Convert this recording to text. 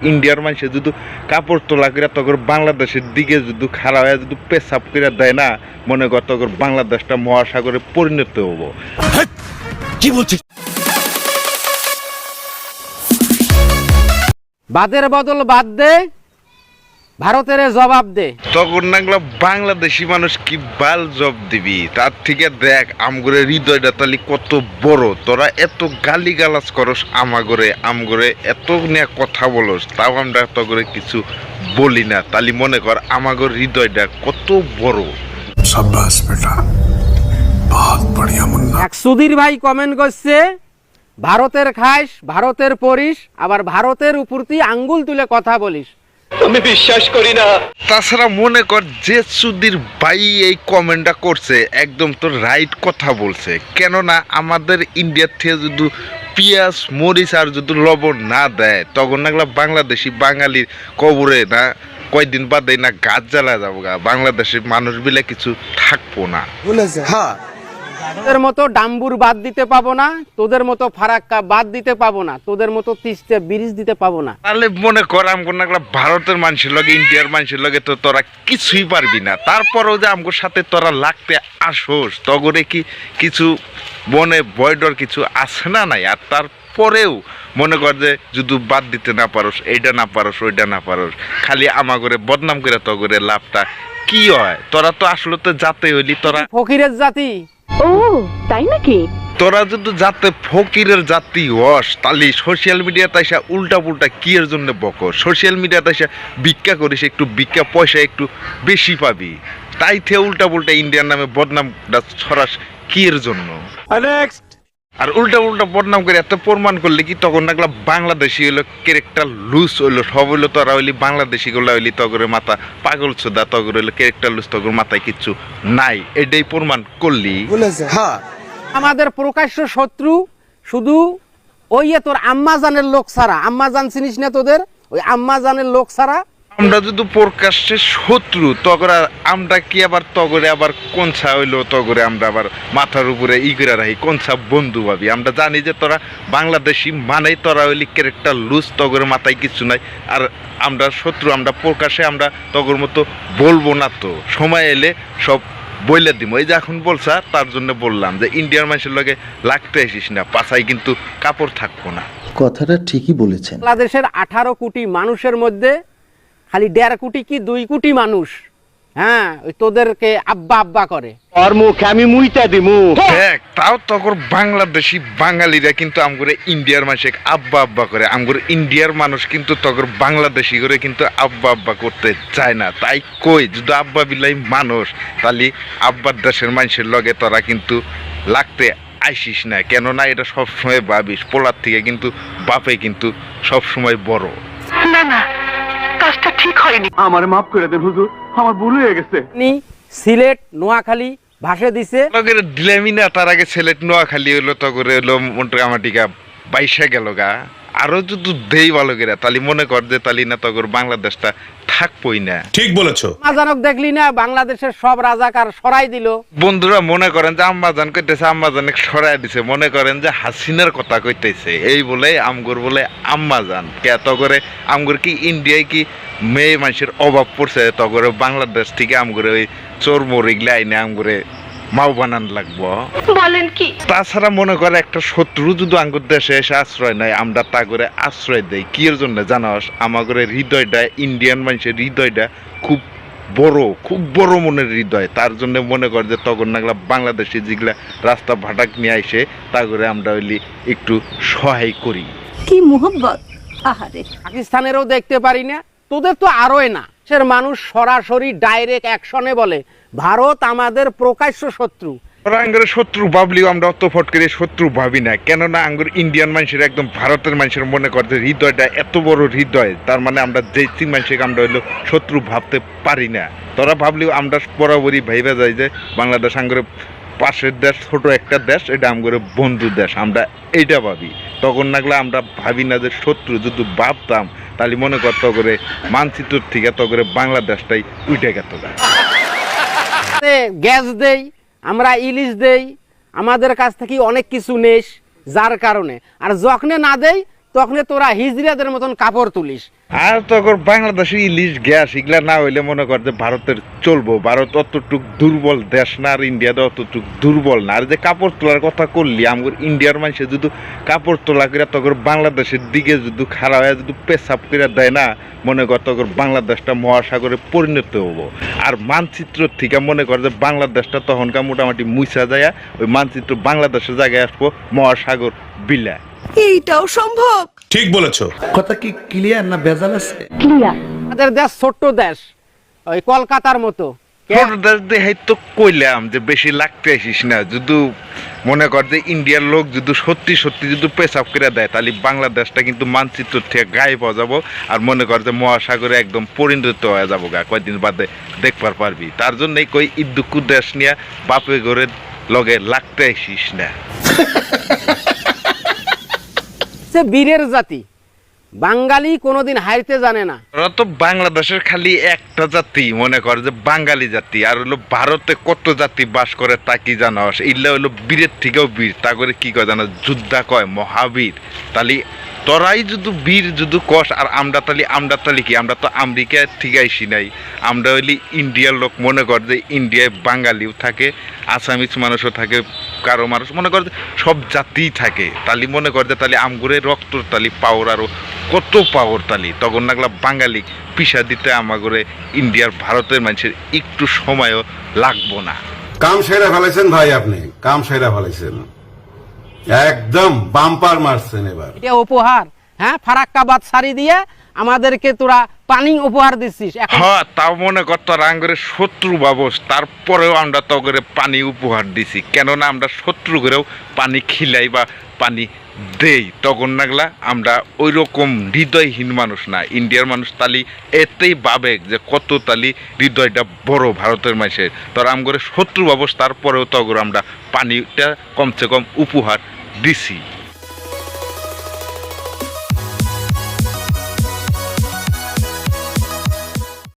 ইন্ডিয়ার মানুষে যদি কাপড় তোলা করে তখন বাংলাদেশের দিকে যদি খারাপ হয়ে যদি পেশাব করে দেয় না মনে কর তখন বাংলাদেশটা মহাসাগরে পরিণত হব। কি বলছিস? বাদের বদল বাদ দে। ভারতের জবাব দে। তখন নাগলা বাংলাদেশি মানুষ কি বাল জব দিবি? তার থেকে দেখ আমগরে হৃদয়টা তালি কত বড়। তোরা এত গালি গালাজ করস আমাগরে আমগরে এত নিয়ে কথা বলস তাও আমরা তগরে কিছু বলি না। তালি মনে কর আমাগর হৃদয়টা কত বড়। সাব্বাস বেটা বহুত বড়িয়া মুন্না। এক সুধীর ভাই কমেন্ট করছে ভারতের খাস ভারতের পরিস আবার ভারতের উপরতি আঙ্গুল তুলে কথা বলিস। তাছাড়া মনে কর যে সুধীর ভাই এই কমেন্টটা করছে একদম তো রাইট কথা বলছে। কেননা আমাদের ইন্ডিয়ার থেকে যদি পেঁয়াজ মরিচ আর যদি লবণ না দেয় তখন নাগলা বাংলাদেশি বাঙালির কবরে না কয়দিন বাদে না গাছ জ্বালা যাব গা বাংলাদেশের মানুষ বিলে কিছু থাকব না। তোদের মতো ডাম্বুর বাদ দিতে পাবো না তোদের মতো ফারাক্কা বাদ দিতে পাবো না তোদের মতো তিস্তে ব্রিজ দিতে পাবো না। তাহলে মনে কর আমগো নাগলা ভারতের মানুষের লগে ইন্ডিয়ার মানুষের লগে তো তোরা কিছুই পারবি না। তারপরেও যে আমগোর সাথে তোরা লাগতে আসোস তগরে কি কিছু মনে বয়ডর কিছু আছে না নাই? আর তারপরেও মনে কর যে যদি বাদ দিতে না পারোস এইটা না পারোস ওইটা না পারোস খালি আমাগরে বদনাম করে তগরে লাভটা কি হয়? তোরা তো আসলে তো যাতে হইলি তোরা ফকিরের জাতি ও তাই নাকি? তোরা যদি যাতে ফকিরের জাতি হস তাহলে সোশ্যাল মিডিয়াতে এসে উল্টা পুল্টা কি এর জন্য বক? সোশ্যাল মিডিয়াতে এসে ভিক্ষা করিস একটু ভিক্ষা পয়সা একটু বেশি পাবি। তাই থে উল্টা পুল্টা ইন্ডিয়ার নামে বদনামটা ছড়াস কি এর জন্য? আর উল্টা উল্টা বদনাম করে এত প্রমাণ করলে কি তখন নাগলা বাংলাদেশি হইল ক্যারেক্টার লুজ হইল সব হইল তোরা হইলি বাংলাদেশি গুলা হইলি তগরে মাথা পাগল সুদা তগর হইল ক্যারেক্টার লুজ তগর মাথায় কিচ্ছু নাই। এটাই প্রমাণ করলি। আমাদের প্রকাশ্য শত্রু শুধু ওই তোর আম্মাজানের লোক ছাড়া আম্মাজান চিনিস না তোদের? ওই আম্মাজানের লোক ছাড়া আমরা যদি প্রকাশ্যে শত্রু তগরে আমরা কি আবার তগরে আবার কোনছা হইল তগরে আমরা আবার মাথার উপরে ই করে রাখি কোনছা বন্ধু ভাবি। আমরা জানি যে তোরা বাংলাদেশি মানেই তোরা হইলি ক্যারেক্টার লুজ তগরে মাথায় কিছু নাই। আর আমরা শত্রু আমরা প্রকাশ্যে আমরা তগর মতো বলব না তো। সময় এলে সব বইলে দিব এই যে এখন বলছা তার জন্য বললাম যে ইন্ডিয়ার মানুষের লগে লাগতে আসিস না পাছায় কিন্তু কাপড় থাকব না। কথাটা ঠিকই বলেছেন। বাংলাদেশের আঠারো কোটি মানুষের মধ্যে খালি দেড় কোটি কি দুই কোটি মানুষ? হ্যাঁ ওই তোদেরকে আব্বা আব্বা করে। ওর মুখে আমি মুইতা দিমু। দেখ তাও তখন বাংলাদেশি বাঙালিরা কিন্তু আমগরে ইন্ডিয়ার মানুষে আব্বা আব্বা করে। আমগরে ইন্ডিয়ার মানুষ কিন্তু তখন বাংলাদেশি করে কিন্তু আব্বা আব্বা করতে চায় না। তাই কই যদি আব্বা বিলাই মানুষ তাহলে আব্বার দেশের মানুষের লগে তোরা কিন্তু লাগতে আইসিস না। কেননা এটা সবসময় ভাবিস পোলার থেকে কিন্তু বাপে কিন্তু সবসময় বড়। আমার মাফ করে দেন হুজুর। আমার ভুল হয়ে গেছে। তিনি সিলেট নোয়াখালী দিছে। লগের দিলামি না তার আগে ছেলেট নোয়াখালী হইল তো করে মোটামুটিকা বাইশে গেল গা। আরও যদি দেই ভালো করে তাহলে মনে কর যে তাহলে না তগর বাংলাদেশটা থাকবই না। ঠিক বলেছ। আম্মাজানক দেখলি না বাংলাদেশের সব রাজাকার সরাই দিল? বন্ধুরা মনে করেন যে আম্মাজান কইতেছে আম্মাজানে সরাই দিছে। মনে করেন যে হাসিনার কথা কইতেছে। এই বলে আমগুর বলে আম্মাজান। কে তগরে আমগুর কি ইন্ডিয়ায় কি মেয়ে মানুষের অভাব পড়ছে তগরে বাংলাদেশ থেকে আমগুরে ওই চোর মরিগলে আইনে আমগুরে মাও বানান লাগবো। বলেন কি? তাছাড়া মনে করে একটা শত্রু যদি আঙ্গুর দেশে এসে আশ্রয় নেয় আমরা তা করে আশ্রয় দেই। কি এর জন্য জানাস? আমাদের হৃদয়টা ইন্ডিয়ান মানুষের হৃদয়টা খুব বড় খুব বড় মনের হৃদয়। তার জন্য মনে করে যে তখন নাগলা বাংলাদেশে যেগুলা রাস্তা ভাটাক নিয়ে আইসে তা করে আমরা হইলি একটু সহায় করি। কি মোহব্বত? আহারে। পাকিস্তানেরও দেখতে পারি না তোদের তো আরোই না। সের মানুষ সরাসরি ডাইরেক্ট অ্যাকশনে বলে, ভারত আমাদের প্রকাশ্য শত্রু। শত্রু ভাবলেও আমরা অত ফট করে শত্রু ভাবি না। কেননা আঙ্গুর ইন্ডিয়ান মানুষের একদম ভারতের মানুষের মনে করে যে হৃদয়টা এত বড় হৃদয়, তার মানে আমরা মানুষকে আমরা হইল শত্রু ভাবতে পারি না। তোরা ভাবলেও আমরা বরাবরই ভাইবা যাই যে বাংলাদেশ আঙ্গুরে পাশের দেশ, ছোট একটা দেশ, এটা আমগুলো বন্ধু দেশ, আমরা এইটা ভাবি। তখন নাগলে আমরা ভাবি না যে শত্রু যদি ভাবতাম তাহলে মনে করত করে মানচিত্র থেকে তো করে বাংলাদেশটাই উঠে গেত গ্যাস দেই, আমরা ইলিশ দেই, আমাদের কাছ থেকে অনেক কিছু নেস, যার কারণে। আর যখনে না দেই তখন তোরা হিজড়াদের মতন কাপড় তুলিস। আর তখন বাংলাদেশের ইলিশ, গ্যাস, এগুলা না হইলে মনে কর যে ভারতের চলবো। ভারত অতটুক দুর্বল দেশ না, আর ইন্ডিয়াতে অতটুক দুর্বল না। আর যে কাপড় তোলার কথা করলি আমার ইন্ডিয়ার মানুষে যদি কাপড় তোলা করে তখন বাংলাদেশের দিকে যদি খারাপ হয়ে যদি পেশাব করে দেয় না, মনে কর তখন বাংলাদেশটা মহাসাগরে পরিণত হব। আর মানচিত্র থেকে মনে কর যে বাংলাদেশটা তখনকার মোটামুটি মুছা যায়, ওই মানচিত্র বাংলাদেশের জায়গায় আসব মহাসাগর বিলা। এইটাও সম্ভব। ঠিক বলেছ। কথা কি ক্লিয়ার না ভেজাল আছে? ক্লিয়ার আমাদের দেশ ছোট্ট দেশ। ওই কলকাতার মতো। ছোট দেশ দেখাই তো কইলাম যে বেশি লাগতে আসিস না। যদি মনে কর যে ইন্ডিয়ার লোক যদি সত্যি সত্যি যদি পেশাব করে দেয় তাহলে বাংলাদেশটা কিন্তু মানচিত্র থেকে গায়েব হয়ে যাব। আর মনে কর যে মহাসাগরে একদম পরিণত হয়ে যাব গা। কয়দিন বাদে দেখবার পারবি। তার জন্যই কই ইদ্দুকু দেশ নিয়ে বাপে ঘরের লগে লাগতে আসিস না। সে বীরের জাতি। বাঙালি কোনোদিন হারতে জানে না। ওরা তো বাংলাদেশের খালি একটা জাতি মনে কর যে বাঙালি জাতি, আর হলো ভারতে কত জাতি বাস করে তা কি জানাস ইল্লা হলো বীরের থেকেও বীর, তা করে কি কয় জানা? যোদ্ধা কয়, মহাবীর। তালি তোরাই যদি বীর যদি কষ আর আমরা তালি আমরা তালি কি? আমরা তো আমেরিকা থেকে আইসি নাই। আমরা হইলি ইন্ডিয়ার লোক মনে কর যে ইন্ডিয়ায় বাঙালিও থাকে আসামিস মানুষও থাকে কারও মানুষ। মনে করে সব জাতিই থাকে। তালি মনে করে যে তালি আমগুরে রক্তর তালি পাওয়ার আরও কত পাওয়ার তালি। তখন নাগলা বাঙালি পিসা দিতে আমাগরে ইন্ডিয়ার ভারতের মানুষের একটু সময়ও লাগবো না। কাম সেরা ফেলেছেন ভাই আপনি কাম সেরা ফেলেছেন। একদম বাম্পার মারছেন এবার। এটা উপহার হ্যাঁ? ফারাক্কাবাদ সারি দিয়ে আমাদেরকে তোরা পানি উপহার দিচ্ছিস। হ্যাঁ তাও মনে কর তোর শত্রু বাবস। তারপরেও আমরা তো করে পানি উপহার দিছি। কেননা আমরা শত্রু করেও পানি খিলাই বা পানি দেই। তখন নাগলা আমরা ওই রকম হৃদয়হীন মানুষ না। ইন্ডিয়ার মানুষ তালি এতেই বাবেক যে কত তালি হৃদয়টা বড় ভারতের মানুষের তোর আমগরে শত্রু বাবস, তারপরেও তখন আমরা পানিটা কমসে কম উপহার দিছি।